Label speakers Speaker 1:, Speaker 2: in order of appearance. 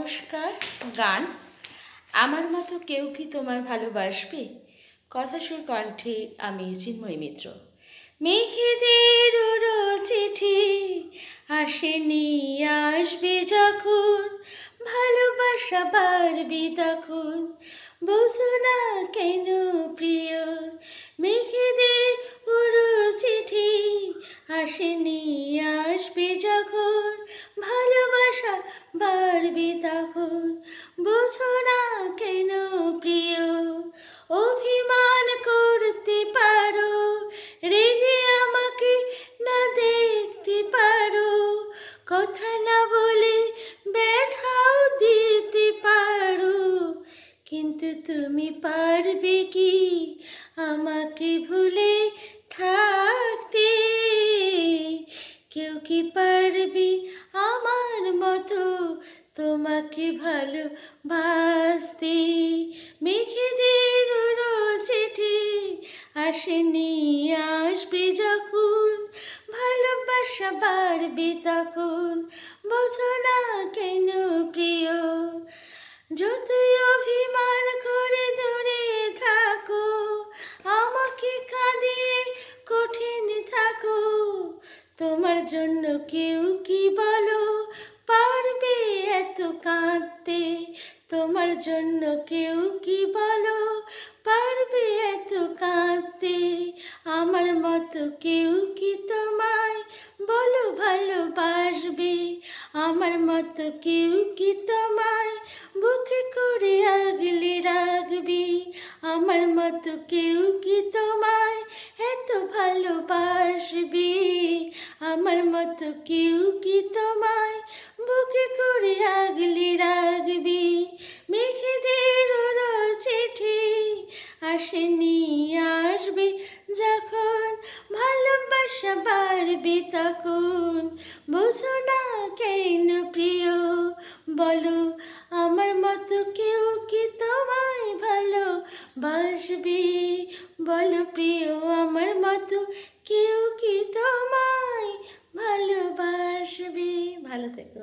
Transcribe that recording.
Speaker 1: নমস্কার, গান। আমার মতো কেউ কি তোমায় ভালোবাসবে? কথা সুর কণ্ঠে আমি চিন্ময় মিত্র। মেঘেদের চিঠি আসেনি, আসবে যখন। ভালোবাসা বাড়বে তখন। বোঝো না কেন প্রিয় মেঘেদের চিঠি আসেনি বাড়বে তখন? বোঝো না কেন প্রিয়? অভিমান করতে পারো, রেগে আমাকে না দেখতে পারো। কথা না বলে ব্যথাও দিতে পারো, কিন্তু তুমি পারবে কি? আমাকে ভুলে থাকতে। কেউ কি পারবে আমার মতো তোমাকে ভালোবাসতে মেঘেদের উড়ো চিঠি আসেনি, আসবে যখন। ভালোবাসা বাড়বে তখন। বোঝো না কেন প্রিয়, যতই অভিমান করে দূরে থাকো, আমাকে কাঁদিয়ে কঠিন থাকো। তোমার জন্য কেউ কি বলো? তোমার জন্য কেউ কি বলো? পারবে এত কাঁদতে? আমার মতো কেউ কি তোমায় বলো ভালোবাসবে? আমার মতো কেউ কি তোমায় বুকে করে আগলে রাখবে? আমার মতো কেউ কি তোমায় এত ভালোবাসবে? আমার মতো কেউ কি তোমায় বুকে করে আগলে রাখবে? আসেনি আসবে, যখন ভালোবাসা বাড়বে তখন। বোঝো না কেন প্রিয়, বলো আমার মতো কেউ কি তোমায় ভালো বাসবে বলো প্রিয়, আমার মতো কেউ কি তোমায় ভালোবাসবে? ভালো থেকো।